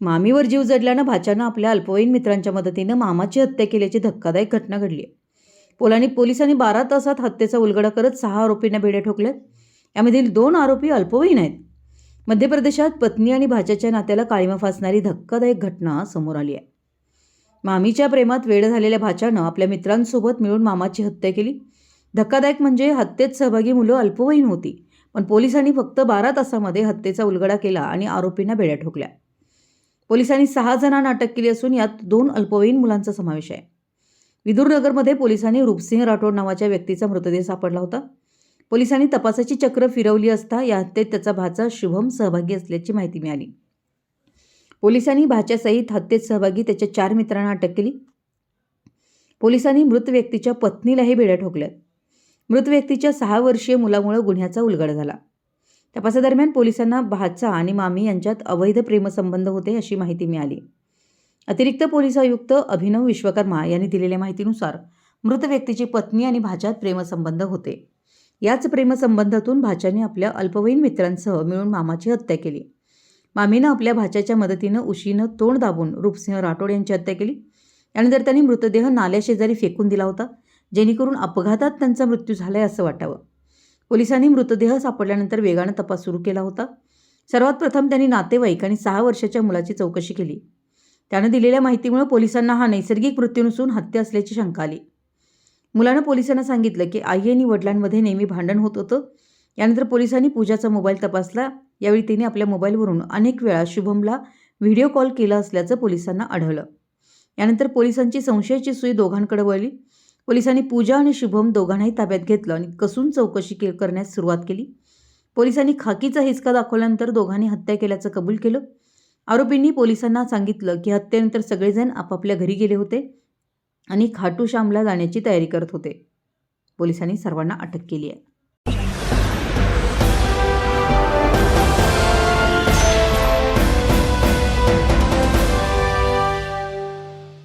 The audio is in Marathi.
मामीवर जीव जडल्यानं भाच्यानं आपल्या अल्पवयीन मित्रांच्या मदतीनं मामाची हत्या केल्याची धक्कादायक घटना घडली आहे. पोलानी पोलिसांनी बारा तासात हत्येचा उलगडा करत सहा आरोपींना भेडे ठोकल्यात. यामधील दोन आरोपी अल्पवयीन आहेत. मध्य प्रदेशात पत्नी आणि भाच्याच्या नात्याला काळीमा फासणारी धक्कादायक घटना समोर आली आहे. मामीच्या प्रेमात वेळ झालेल्या भाच्यानं आपल्या मित्रांसोबत मिळून मामाची हत्या केली. धक्कादायक म्हणजे हत्येत सहभागी मुलं अल्पवयीन होती पण पोलिसांनी फक्त बारा तासामध्ये हत्येचा उलगडा केला आणि आरोपींना बेड्या ठोकल्या. पोलिसांनी सहा जणांना अटक केली असून यात दोन अल्पवयीन मुलांचा समावेश आहे. विदुरनगरमध्ये पोलिसांनी रूपसिंह राठोड नावाच्या व्यक्तीचा मृतदेह सापडला होता. पोलिसांनी तपासाची चक्र फिरवली असता या हत्येत त्याचा भाचा शुभम सहभागी असल्याची माहिती मिळाली. पोलिसांनी भाच्यासहित हत्येत सहभागी त्याच्या चार मित्रांना अटक केली. पोलिसांनी मृत व्यक्तीच्या पत्नीलाही बेड्या ठोकल्यात. मृत व्यक्तीच्या सहा वर्षीय मुलामुळे गुन्ह्याचा उलगडा झाला. तपासादरम्यान पोलिसांना भाचा आणि मामी यांच्यात अवैध प्रेमसंबंध होते अशी माहिती मिळाली. अतिरिक्त पोलीस आयुक्त अभिनव विश्वकर्मा यांनी दिलेल्या माहितीनुसार मृत व्यक्तीची पत्नी आणि भाच्यात प्रेमसंबंध होते. याच प्रेमसंबंधातून भाच्याने आपल्या अल्पवयीन मित्रांसह मिळून मामाची हत्या केली. मामीनं आपल्या भाच्याच्या मदतीनं उशीनं तोंड दाबून रूपसिंह राठोड यांची हत्या केली. त्यानंतर त्यांनी मृतदेह नाल्याशेजारी फेकून दिला होता जेणेकरून अपघातात त्यांचा मृत्यू झालाय असं वाटावं. पोलिसांनी मृतदेह सापडल्यानंतर वेगानं तपास सुरू केला होता. सर्वात प्रथम त्यांनी नातेवाईक आणि सहा वर्षाच्या मुलाची चौकशी केली. त्यानं दिलेल्या माहितीमुळे पोलिसांना हा नैसर्गिक मृत्यू नसून हत्या असल्याची शंका आली. मुलानं पोलिसांना सांगितलं की आई आणि वडिलांमध्ये नेहमी भांडण होत होतं. यानंतर पोलिसांनी पूजाचा मोबाईल तपासला. यावेळी तिने आपल्या मोबाईलवरून अनेक वेळा शुभमला व्हिडिओ कॉल केला असल्याचं पोलिसांना आढळलं. यानंतर पोलिसांची संशयाची सुई दोघांकडे वळली. पोलिसांनी पूजा आणि शुभम दोघांनाही ताब्यात घेतलं आणि कसून चौकशी के करण्यास सुरुवात केली. पोलिसांनी खाकीचा हिसका दाखवल्यानंतर दोघांनी हत्या केल्याचं कबूल केलं. आरोपींनी पोलिसांना सांगितलं की हत्येनंतर सगळेजण आपापल्या घरी गेले होते आणि खाटू श्यामला जाण्याची तयारी करत होते. पोलिसांनी सर्वांना अटक केली आहे.